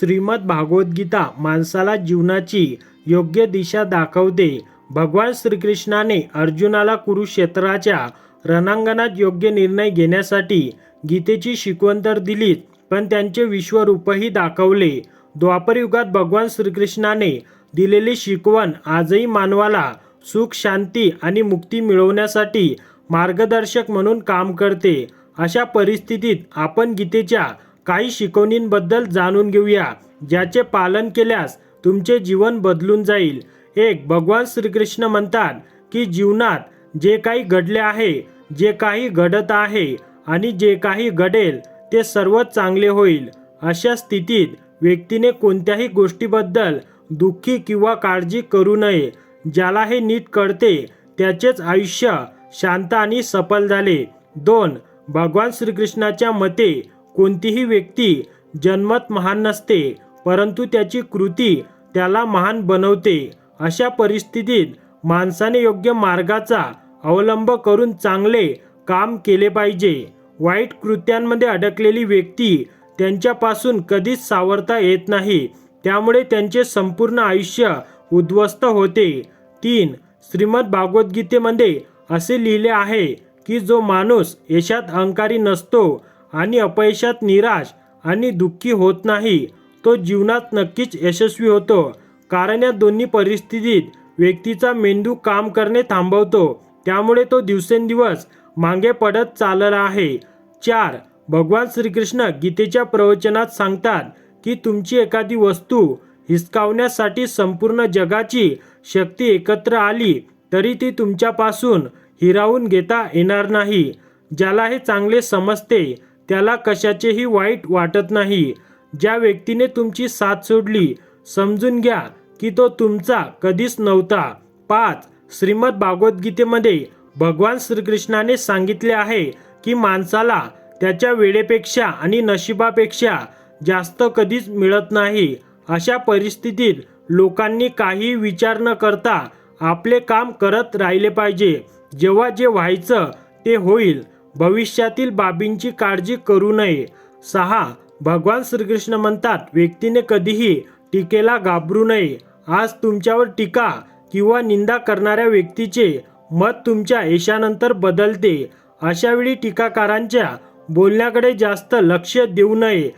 श्रीमद भागवद्गीता माणसाला जीवनाची योग्य दिशा दाखवते. भगवान श्रीकृष्णाने अर्जुनाला कुरुक्षेत्राच्या रणांगणात योग्य निर्णय घेण्यासाठी गीतेची शिकवण तर दिलीच पण त्यांचे विश्वरूपही दाखवले. द्वापरयुगात भगवान श्रीकृष्णाने दिलेली शिकवण आजही मानवाला सुख शांती आणि मुक्ती मिळवण्यासाठी मार्गदर्शक म्हणून काम करते. अशा परिस्थितीत आपण गीतेच्या काही शिकवणींबद्दल जाणून घेऊया ज्याचे पालन केल्यास तुमचे जीवन बदलून जाईल. एक भगवान श्रीकृष्ण म्हणतात की जीवनात जे काही घडले आहे जे काही घडत आहे आणि जे काही घडेल ते सर्व चांगले होईल. अशा स्थितीत व्यक्तीने कोणत्याही गोष्टीबद्दल दुःखी किंवा काळजी करू नये. ज्याला हे नीट कळते त्याचेच आयुष्य शांत आणि सफल झाले. दोन भगवान श्रीकृष्णाच्या मते कोणतीही व्यक्ती जन्मत महान नसते परंतु त्याची कृती त्याला महान बनवते. अशा परिस्थितीत माणसाने योग्य मार्गाचा अवलंब करून चांगले काम केले पाहिजे. वाईट कृत्यांमध्ये अडकलेली व्यक्ती त्यांच्यापासून कधीच सावरता येत नाही त्यामुळे त्यांचे संपूर्ण आयुष्य उद्ध्वस्त होते. तीन श्रीमद भागवद्गीतेमध्ये असे लिहिले आहे की जो माणूस यशात अहंकारी नसतो आणि अपयशात निराश आणि दुःखी होत नाही. तो जीवनात नक्कीच यशस्वी होतो कारण या दोन्ही परिस्थितीत व्यक्तीचा मेंदू काम करणे थांबवतो. त्यामुळे तो दिवसेंदिवस मागे पडत चालला आहे. चार भगवान श्रीकृष्ण गीतेच्या प्रवचनात सांगतात की तुमची एखादी वस्तू हिसकावण्यासाठी संपूर्ण जगाची शक्ती एकत्र आली तरी ती तुमच्यापासून हिरावून घेता येणार नाही. ज्याला हे चांगले समजते त्याला कशाचेही वाईट वाटत नाही. ज्या व्यक्तीने तुमची साथ सोडली समजून घ्या की तो तुमचा कधीच नव्हता. पाच श्रीमद भागवद्गीतेमध्ये भगवान श्रीकृष्णाने सांगितले आहे की माणसाला त्याच्या वेळेपेक्षा आणि नशिबापेक्षा जास्त कधीच मिळत नाही. अशा परिस्थितीत लोकांनी काही विचार न करता आपले काम करत राहिले पाहिजे. जेव्हा जे व्हायचं ते होईल. भविष्यातील बाबींची काळजी करू नये. सहा. भगवान श्रीकृष्ण म्हणतात व्यक्तीने कधीही टीकेला घाबरू नये. आज तुमच्यावर टीका किंवा निंदा करणाऱ्या व्यक्तीचे मत तुमच्या यशानंतर बदलते. अशावेळी टीकाकारांच्या बोलण्याकडे जास्त लक्ष देऊ नये.